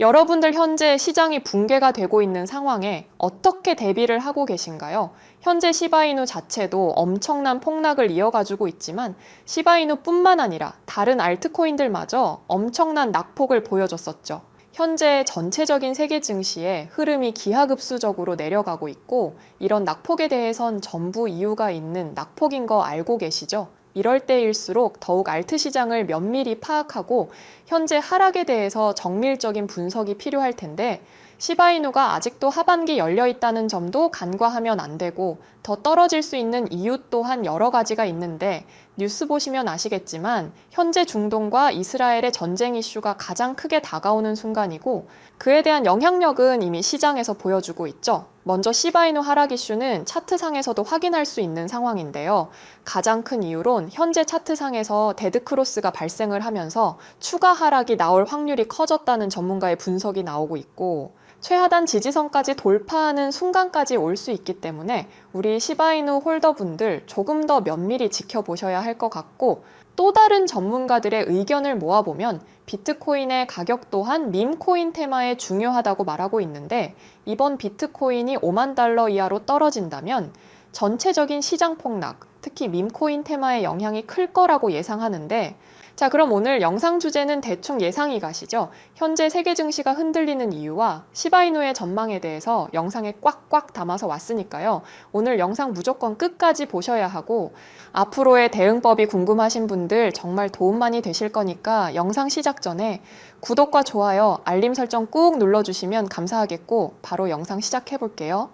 여러분들 현재 시장이 붕괴가 되고 있는 상황에 어떻게 대비를 하고 계신가요? 현재 시바이누 자체도 엄청난 폭락을 이어가지고 있지만 시바이누뿐만 아니라 다른 알트코인들마저 엄청난 낙폭을 보여줬었죠. 현재 전체적인 세계 증시의 흐름이 기하급수적으로 내려가고 있고 이런 낙폭에 대해선 전부 이유가 있는 낙폭인 거 알고 계시죠? 이럴 때일수록 더욱 알트 시장을 면밀히 파악하고 현재 하락에 대해서 정밀적인 분석이 필요할 텐데 시바이누가 아직도 하반기 열려 있다는 점도 간과하면 안 되고 더 떨어질 수 있는 이유 또한 여러 가지가 있는데 뉴스 보시면 아시겠지만 현재 중동과 이스라엘의 전쟁 이슈가 가장 크게 다가오는 순간이고 그에 대한 영향력은 이미 시장에서 보여주고 있죠. 먼저 시바이누 하락 이슈는 차트상에서도 확인할 수 있는 상황인데요. 가장 큰 이유론 현재 차트상에서 데드 크로스가 발생을 하면서 추가 하락이 나올 확률이 커졌다는 전문가의 분석이 나오고 있고 최하단 지지선까지 돌파하는 순간까지 올 수 있기 때문에 우리 시바이누 홀더분들 조금 더 면밀히 지켜보셔야 할 것 같고 또 다른 전문가들의 의견을 모아보면 비트코인의 가격 또한 밈코인 테마에 중요하다고 말하고 있는데 이번 비트코인이 5만 달러 이하로 떨어진다면 전체적인 시장 폭락, 특히 밈코인 테마의 영향이 클 거라고 예상하는데 자, 그럼 오늘 영상 주제는 대충 예상이 가시죠? 현재 세계 증시가 흔들리는 이유와 시바이누의 전망에 대해서 영상에 꽉꽉 담아서 왔으니까요. 오늘 영상 무조건 끝까지 보셔야 하고 앞으로의 대응법이 궁금하신 분들 정말 도움 많이 되실 거니까 영상 시작 전에 구독과 좋아요, 알림 설정 꾹 눌러주시면 감사하겠고 바로 영상 시작해 볼게요.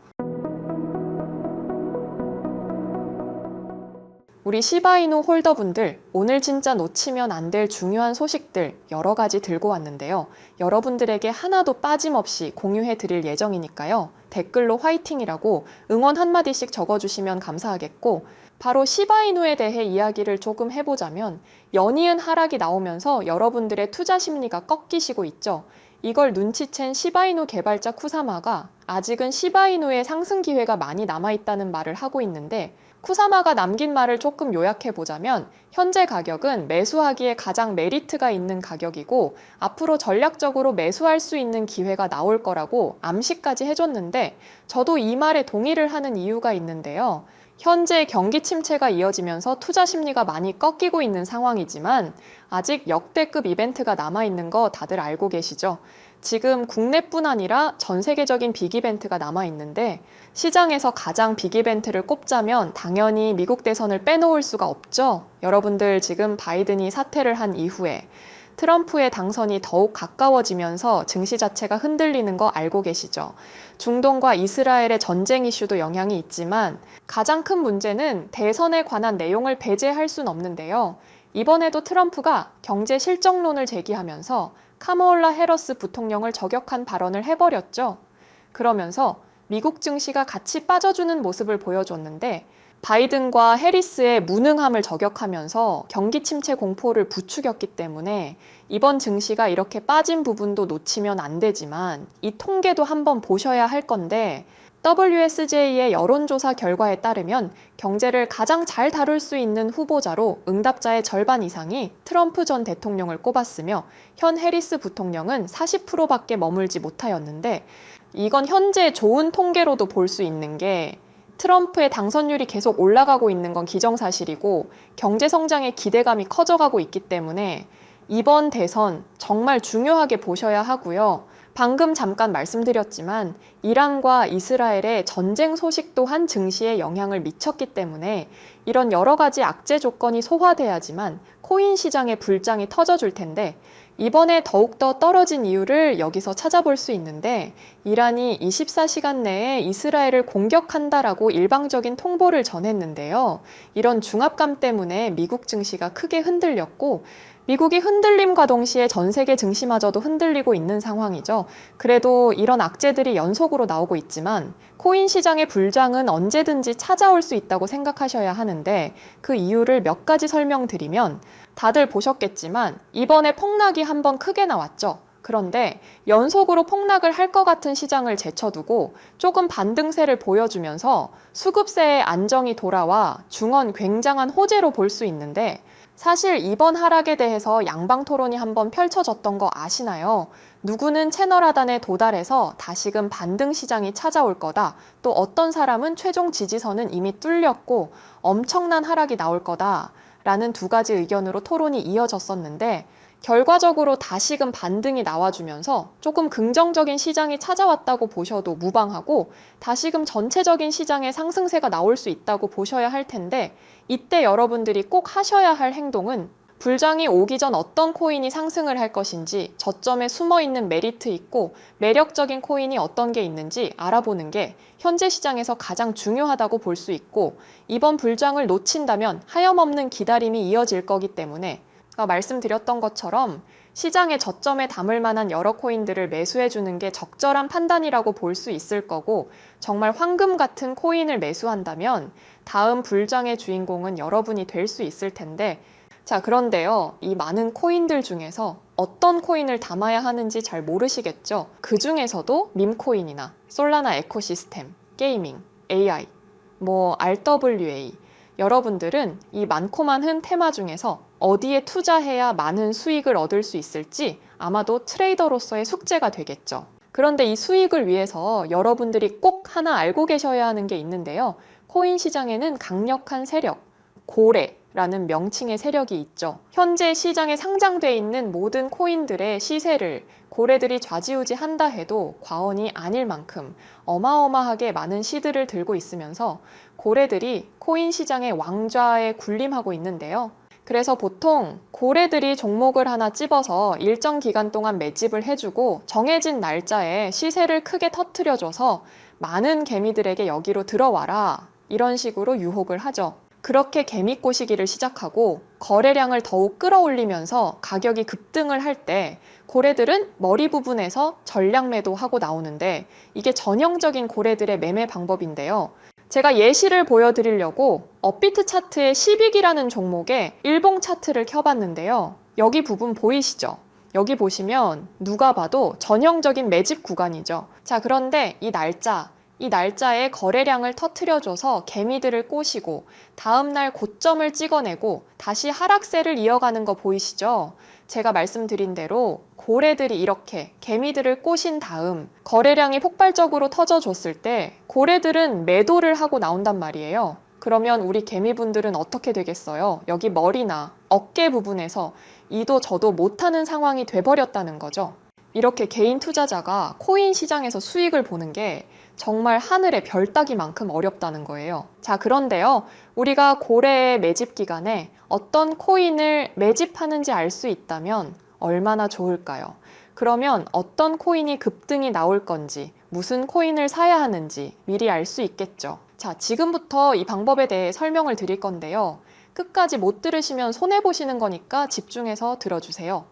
우리 시바이누 홀더분들, 오늘 진짜 놓치면 안 될 중요한 소식들 여러 가지 들고 왔는데요. 여러분들에게 하나도 빠짐없이 공유해 드릴 예정이니까요. 댓글로 화이팅이라고 응원 한마디씩 적어주시면 감사하겠고, 바로 시바이누에 대해 이야기를 조금 해보자면, 연이은 하락이 나오면서 여러분들의 투자 심리가 꺾이시고 있죠. 이걸 눈치챈 시바이누 개발자 쿠사마가 아직은 시바이누의 상승 기회가 많이 남아있다는 말을 하고 있는데, 쿠사마가 남긴 말을 조금 요약해 보자면 현재 가격은 매수하기에 가장 메리트가 있는 가격이고 앞으로 전략적으로 매수할 수 있는 기회가 나올 거라고 암시까지 해줬는데 저도 이 말에 동의를 하는 이유가 있는데요. 현재 경기 침체가 이어지면서 투자 심리가 많이 꺾이고 있는 상황이지만 아직 역대급 이벤트가 남아있는 거 다들 알고 계시죠? 지금 국내뿐 아니라 전 세계적인 빅 이벤트가 남아 있는데 시장에서 가장 빅 이벤트를 꼽자면 당연히 미국 대선을 빼놓을 수가 없죠. 여러분들 지금 바이든이 사퇴를 한 이후에 트럼프의 당선이 더욱 가까워지면서 증시 자체가 흔들리는 거 알고 계시죠? 중동과 이스라엘의 전쟁 이슈도 영향이 있지만 가장 큰 문제는 대선에 관한 내용을 배제할 순 없는데요. 이번에도 트럼프가 경제 실정론을 제기하면서 카모올라 헤러스 부통령을 저격한 발언을 해버렸죠. 그러면서 미국 증시가 같이 빠져주는 모습을 보여줬는데 바이든과 해리스의 무능함을 저격하면서 경기 침체 공포를 부추겼기 때문에 이번 증시가 이렇게 빠진 부분도 놓치면 안 되지만 이 통계도 한번 보셔야 할 건데 WSJ의 여론조사 결과에 따르면 경제를 가장 잘 다룰 수 있는 후보자로 응답자의 절반 이상이 트럼프 전 대통령을 꼽았으며 현 해리스 부통령은 40%밖에 머물지 못하였는데 이건 현재 좋은 통계로도 볼 수 있는 게 트럼프의 당선율이 계속 올라가고 있는 건 기정사실이고 경제 성장의 기대감이 커져가고 있기 때문에 이번 대선 정말 중요하게 보셔야 하고요. 방금 잠깐 말씀드렸지만 이란과 이스라엘의 전쟁 소식 또한 증시에 영향을 미쳤기 때문에 이런 여러 가지 악재 조건이 소화돼야지만 코인 시장의 불장이 터져줄 텐데 이번에 더욱더 떨어진 이유를 여기서 찾아볼 수 있는데 이란이 24시간 내에 이스라엘을 공격한다라고 일방적인 통보를 전했는데요. 이런 중압감 때문에 미국 증시가 크게 흔들렸고 미국이 흔들림과 동시에 전 세계 증시마저도 흔들리고 있는 상황이죠. 그래도 이런 악재들이 연속으로 나오고 있지만 코인 시장의 불장은 언제든지 찾아올 수 있다고 생각하셔야 하는데 그 이유를 몇 가지 설명드리면 다들 보셨겠지만 이번에 폭락이 한번 크게 나왔죠. 그런데 연속으로 폭락을 할 것 같은 시장을 제쳐두고 조금 반등세를 보여주면서 수급세의 안정이 돌아와 중원 굉장한 호재로 볼 수 있는데 사실 이번 하락에 대해서 양방 토론이 한번 펼쳐졌던 거 아시나요? 누구는 채널 하단에 도달해서 다시금 반등 시장이 찾아올 거다. 또 어떤 사람은 최종 지지선은 이미 뚫렸고 엄청난 하락이 나올 거다. 라는 두 가지 의견으로 토론이 이어졌었는데 결과적으로 다시금 반등이 나와주면서 조금 긍정적인 시장이 찾아왔다고 보셔도 무방하고 다시금 전체적인 시장의 상승세가 나올 수 있다고 보셔야 할 텐데 이때 여러분들이 꼭 하셔야 할 행동은 불장이 오기 전 어떤 코인이 상승을 할 것인지 저점에 숨어 있는 메리트 있고 매력적인 코인이 어떤 게 있는지 알아보는 게 현재 시장에서 가장 중요하다고 볼 수 있고 이번 불장을 놓친다면 하염없는 기다림이 이어질 거기 때문에 말씀드렸던 것처럼 시장의 저점에 담을 만한 여러 코인들을 매수해 주는 게 적절한 판단이라고 볼 수 있을 거고 정말 황금 같은 코인을 매수한다면 다음 불장의 주인공은 여러분이 될 수 있을 텐데 자, 그런데요. 이 많은 코인들 중에서 어떤 코인을 담아야 하는지 잘 모르시겠죠? 그 중에서도 밈코인이나 솔라나 에코시스템, 게이밍, AI, 뭐 RWA 여러분들은 이 많고 많은 테마 중에서 어디에 투자해야 많은 수익을 얻을 수 있을지 아마도 트레이더로서의 숙제가 되겠죠. 그런데 이 수익을 위해서 여러분들이 꼭 하나 알고 계셔야 하는 게 있는데요. 코인 시장에는 강력한 세력, 고래, 라는 명칭의 세력이 있죠. 현재 시장에 상장돼 있는 모든 코인들의 시세를 고래들이 좌지우지 한다 해도 과언이 아닐 만큼 어마어마하게 많은 시드를 들고 있으면서 고래들이 코인 시장의 왕좌에 군림하고 있는데요. 그래서 보통 고래들이 종목을 하나 찝어서 일정 기간 동안 매집을 해주고 정해진 날짜에 시세를 크게 터트려줘서 많은 개미들에게 여기로 들어와라. 이런 식으로 유혹을 하죠. 그렇게 개미 꼬시기를 시작하고 거래량을 더욱 끌어올리면서 가격이 급등을 할 때 고래들은 머리 부분에서 전량 매도하고 나오는데 이게 전형적인 고래들의 매매 방법인데요. 제가 예시를 보여드리려고 업비트 차트의 10익이라는 종목에 일봉 차트를 켜봤는데요. 여기 부분 보이시죠? 여기 보시면 누가 봐도 전형적인 매집 구간이죠. 자, 그런데 이 날짜, 이 날짜에 거래량을 터트려줘서 개미들을 꼬시고 다음날 고점을 찍어내고 다시 하락세를 이어가는 거 보이시죠? 제가 말씀드린 대로 고래들이 이렇게 개미들을 꼬신 다음 거래량이 폭발적으로 터져줬을 때 고래들은 매도를 하고 나온단 말이에요. 그러면 우리 개미분들은 어떻게 되겠어요? 여기 머리나 어깨 부분에서 이도 저도 못하는 상황이 돼버렸다는 거죠. 이렇게 개인 투자자가 코인 시장에서 수익을 보는 게 정말 하늘의 별 따기만큼 어렵다는 거예요. 자, 그런데요. 우리가 고래의 매집 기간에 어떤 코인을 매집하는지 알 수 있다면 얼마나 좋을까요? 그러면 어떤 코인이 급등이 나올 건지, 무슨 코인을 사야 하는지 미리 알 수 있겠죠. 자, 지금부터 이 방법에 대해 설명을 드릴 건데요. 끝까지 못 들으시면 손해보시는 거니까 집중해서 들어주세요.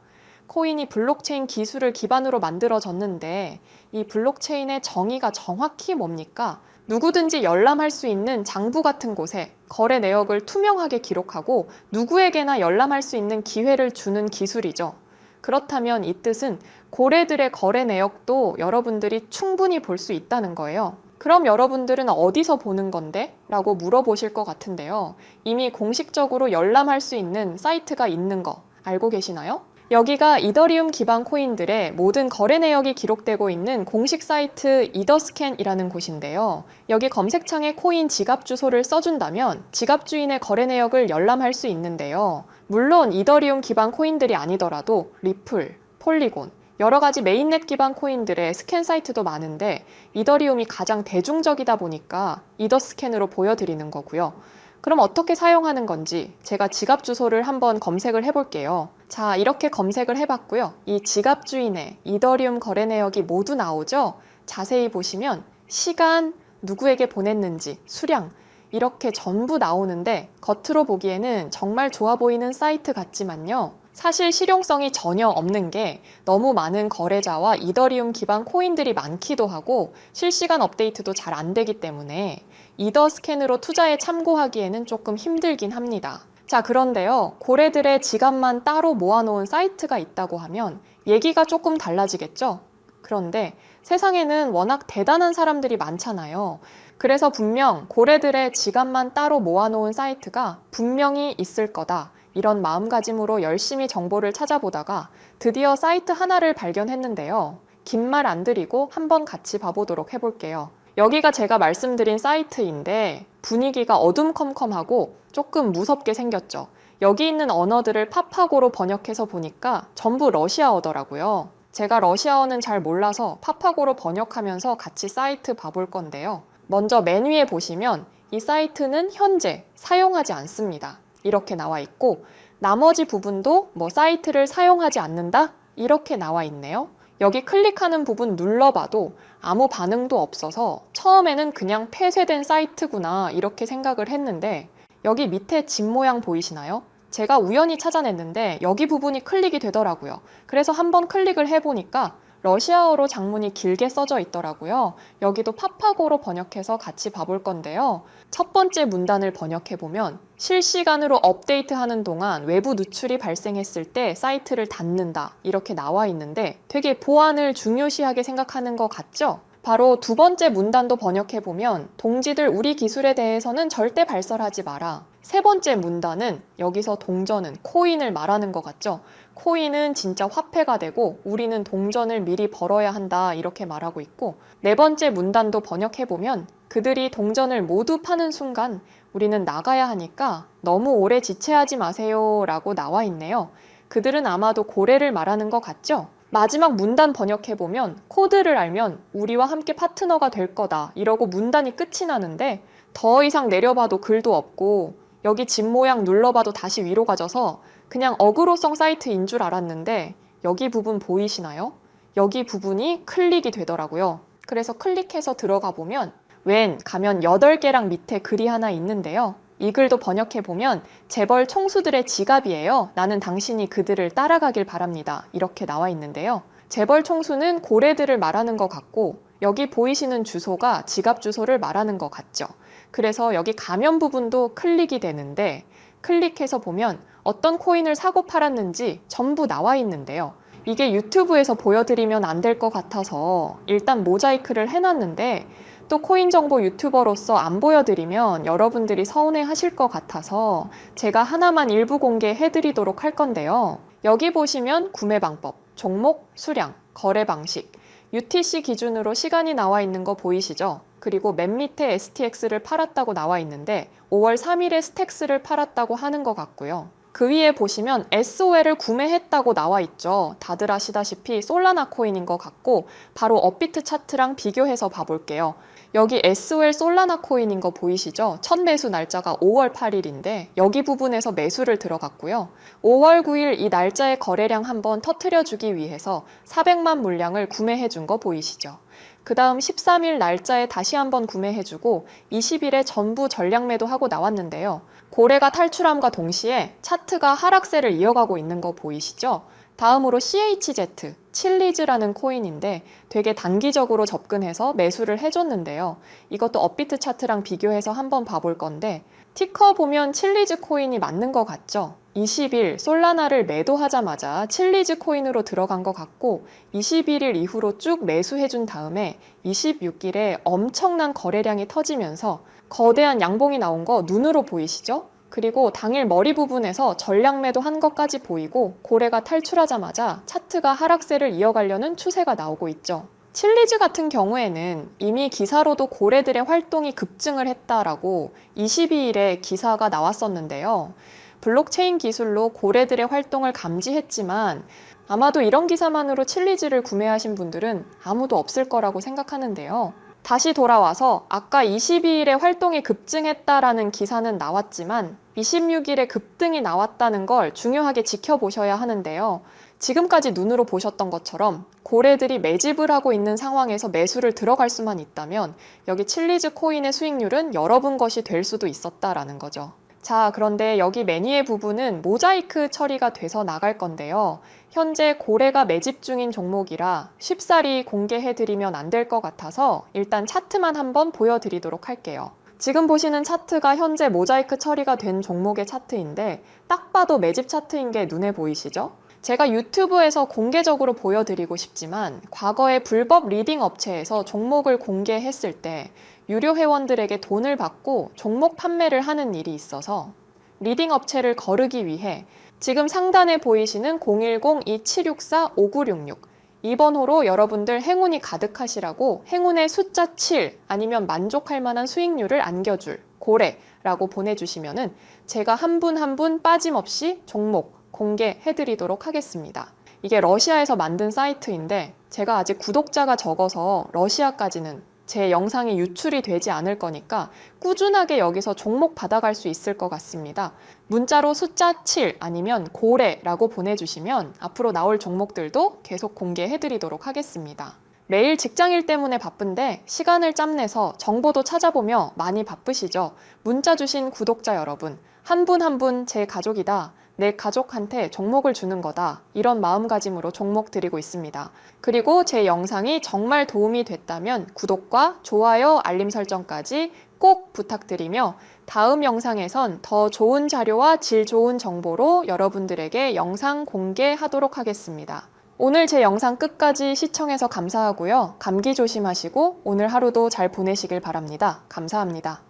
코인이 블록체인 기술을 기반으로 만들어졌는데 이 블록체인의 정의가 정확히 뭡니까? 누구든지 열람할 수 있는 장부 같은 곳에 거래 내역을 투명하게 기록하고 누구에게나 열람할 수 있는 기회를 주는 기술이죠. 그렇다면 이 뜻은 고래들의 거래 내역도 여러분들이 충분히 볼 수 있다는 거예요. 그럼 여러분들은 어디서 보는 건데? 라고 물어보실 것 같은데요. 이미 공식적으로 열람할 수 있는 사이트가 있는 거 알고 계시나요? 여기가 이더리움 기반 코인들의 모든 거래 내역이 기록되고 있는 공식 사이트 이더스캔이라는 곳인데요. 여기 검색창에 코인 지갑 주소를 써준다면 지갑 주인의 거래 내역을 열람할 수 있는데요. 물론 이더리움 기반 코인들이 아니더라도 리플, 폴리곤, 여러 가지 메인넷 기반 코인들의 스캔 사이트도 많은데 이더리움이 가장 대중적이다 보니까 이더스캔으로 보여드리는 거고요. 그럼 어떻게 사용하는 건지 제가 지갑 주소를 한번 검색을 해볼게요. 자, 이렇게 검색을 해봤고요. 이 지갑 주인의 이더리움 거래 내역이 모두 나오죠? 자세히 보시면 시간, 누구에게 보냈는지, 수량, 이렇게 전부 나오는데 겉으로 보기에는 정말 좋아 보이는 사이트 같지만요. 사실 실용성이 전혀 없는 게 너무 많은 거래자와 이더리움 기반 코인들이 많기도 하고 실시간 업데이트도 잘 안 되기 때문에 이더 스캔으로 투자에 참고하기에는 조금 힘들긴 합니다. 자, 그런데요. 고래들의 지갑만 따로 모아놓은 사이트가 있다고 하면 얘기가 조금 달라지겠죠? 그런데 세상에는 워낙 대단한 사람들이 많잖아요. 그래서 분명 고래들의 지갑만 따로 모아놓은 사이트가 분명히 있을 거다. 이런 마음가짐으로 열심히 정보를 찾아보다가 드디어 사이트 하나를 발견했는데요. 긴 말 안 드리고 한번 같이 봐보도록 해볼게요. 여기가 제가 말씀드린 사이트인데 분위기가 어둠컴컴하고 조금 무섭게 생겼죠. 여기 있는 언어들을 파파고로 번역해서 보니까 전부 러시아어더라고요. 제가 러시아어는 잘 몰라서 파파고로 번역하면서 같이 사이트 봐볼 건데요. 먼저 맨 위에 보시면 이 사이트는 현재 사용하지 않습니다. 이렇게 나와 있고 나머지 부분도 뭐 사이트를 사용하지 않는다? 이렇게 나와 있네요. 여기 클릭하는 부분 눌러봐도 아무 반응도 없어서 처음에는 그냥 폐쇄된 사이트구나 이렇게 생각을 했는데 여기 밑에 집 모양 보이시나요? 제가 우연히 찾아냈는데 여기 부분이 클릭이 되더라고요. 그래서 한번 클릭을 해보니까 러시아어로 장문이 길게 써져 있더라고요. 여기도 파파고로 번역해서 같이 봐볼 건데요. 첫 번째 문단을 번역해보면 실시간으로 업데이트하는 동안 외부 누출이 발생했을 때 사이트를 닫는다. 이렇게 나와 있는데 되게 보안을 중요시하게 생각하는 것 같죠? 바로 두 번째 문단도 번역해 보면 동지들 우리 기술에 대해서는 절대 발설하지 마라. 세 번째 문단은 여기서 동전은 코인을 말하는 것 같죠? 코인은 진짜 화폐가 되고 우리는 동전을 미리 벌어야 한다 이렇게 말하고 있고 네 번째 문단도 번역해 보면 그들이 동전을 모두 파는 순간 우리는 나가야 하니까 너무 오래 지체하지 마세요 라고 나와 있네요. 그들은 아마도 고래를 말하는 것 같죠? 마지막 문단 번역해보면 코드를 알면 우리와 함께 파트너가 될 거다 이러고 문단이 끝이 나는데 더 이상 내려봐도 글도 없고 여기 집 모양 눌러봐도 다시 위로 가져서 그냥 어그로성 사이트인 줄 알았는데 여기 부분 보이시나요? 여기 부분이 클릭이 되더라고요. 그래서 클릭해서 들어가 보면 웬 가면 8개랑 밑에 글이 하나 있는데요. 이 글도 번역해 보면 재벌 총수들의 지갑이에요. 나는 당신이 그들을 따라가길 바랍니다. 이렇게 나와 있는데요. 재벌 총수는 고래들을 말하는 것 같고 여기 보이시는 주소가 지갑 주소를 말하는 것 같죠. 그래서 여기 가면 부분도 클릭이 되는데 클릭해서 보면 어떤 코인을 사고 팔았는지 전부 나와 있는데요. 이게 유튜브에서 보여드리면 안 될 것 같아서 일단 모자이크를 해놨는데 또 코인 정보 유튜버로서 안 보여드리면 여러분들이 서운해 하실 것 같아서 제가 하나만 일부 공개해 드리도록 할 건데요. 여기 보시면 구매 방법, 종목, 수량, 거래 방식, UTC 기준으로 시간이 나와 있는 거 보이시죠? 그리고 맨 밑에 STX를 팔았다고 나와 있는데 5월 3일에 스택스를 팔았다고 하는 것 같고요. 그 위에 보시면 SOL을 구매했다고 나와 있죠. 다들 아시다시피 솔라나 코인인 것 같고 바로 업비트 차트랑 비교해서 봐볼게요. 여기 SOL 솔라나 코인인 거 보이시죠? 첫 매수 날짜가 5월 8일인데 여기 부분에서 매수를 들어갔고요. 5월 9일 이 날짜의 거래량 한번 터트려 주기 위해서 400만 물량을 구매해 준 거 보이시죠? 그 다음 13일 날짜에 다시 한번 구매해주고 20일에 전부 전량 매도하고 나왔는데요. 고래가 탈출함과 동시에 차트가 하락세를 이어가고 있는 거 보이시죠? 다음으로 CHZ, 칠리즈라는 코인인데 되게 단기적으로 접근해서 매수를 해줬는데요. 이것도 업비트 차트랑 비교해서 한번 봐볼 건데 티커 보면 칠리즈 코인이 맞는 것 같죠? 20일 솔라나를 매도하자마자 칠리즈 코인으로 들어간 것 같고 21일 이후로 쭉 매수해준 다음에 26일에 엄청난 거래량이 터지면서 거대한 양봉이 나온 거 눈으로 보이시죠? 그리고 당일 머리 부분에서 전량 매도 한 것까지 보이고 고래가 탈출하자마자 차트가 하락세를 이어가려는 추세가 나오고 있죠. 칠리즈 같은 경우에는 이미 기사로도 고래들의 활동이 급증을 했다라고 22일에 기사가 나왔었는데요. 블록체인 기술로 고래들의 활동을 감지했지만 아마도 이런 기사만으로 칠리즈를 구매하신 분들은 아무도 없을 거라고 생각하는데요. 다시 돌아와서 아까 22일에 활동이 급증했다라는 기사는 나왔지만 26일에 급등이 나왔다는 걸 중요하게 지켜보셔야 하는데요. 지금까지 눈으로 보셨던 것처럼 고래들이 매집을 하고 있는 상황에서 매수를 들어갈 수만 있다면 여기 칠리즈 코인의 수익률은 여러분 것이 될 수도 있었다라는 거죠. 자, 그런데 여기 매니의 부분은 모자이크 처리가 돼서 나갈 건데요. 현재 고래가 매집 중인 종목이라 쉽사리 공개해드리면 안 될 것 같아서 일단 차트만 한번 보여드리도록 할게요. 지금 보시는 차트가 현재 모자이크 처리가 된 종목의 차트인데 딱 봐도 매집 차트인 게 눈에 보이시죠? 제가 유튜브에서 공개적으로 보여드리고 싶지만 과거에 불법 리딩 업체에서 종목을 공개했을 때 유료 회원들에게 돈을 받고 종목 판매를 하는 일이 있어서 리딩 업체를 거르기 위해 지금 상단에 보이시는 010-2764-5966 2번호로 여러분들 행운이 가득하시라고 행운의 숫자 7 아니면 만족할 만한 수익률을 안겨줄 고래라고 보내주시면은 제가 한 분 한 분 빠짐없이 종목 공개해드리도록 하겠습니다. 이게 러시아에서 만든 사이트인데 제가 아직 구독자가 적어서 러시아까지는 제 영상이 유출이 되지 않을 거니까 꾸준하게 여기서 종목 받아갈 수 있을 것 같습니다. 문자로 숫자 7 아니면 고래라고 보내주시면 앞으로 나올 종목들도 계속 공개해드리도록 하겠습니다. 매일 직장일 때문에 바쁜데 시간을 짬내서 정보도 찾아보며 많이 바쁘시죠? 문자 주신 구독자 여러분, 한 분 한 분 제 가족이다. 내 가족한테 종목을 주는 거다. 이런 마음가짐으로 종목 드리고 있습니다. 그리고 제 영상이 정말 도움이 됐다면 구독과 좋아요, 알림 설정까지 꼭 부탁드리며 다음 영상에선 더 좋은 자료와 질 좋은 정보로 여러분들에게 영상 공개하도록 하겠습니다. 오늘 제 영상 끝까지 시청해서 감사하고요. 감기 조심하시고 오늘 하루도 잘 보내시길 바랍니다. 감사합니다.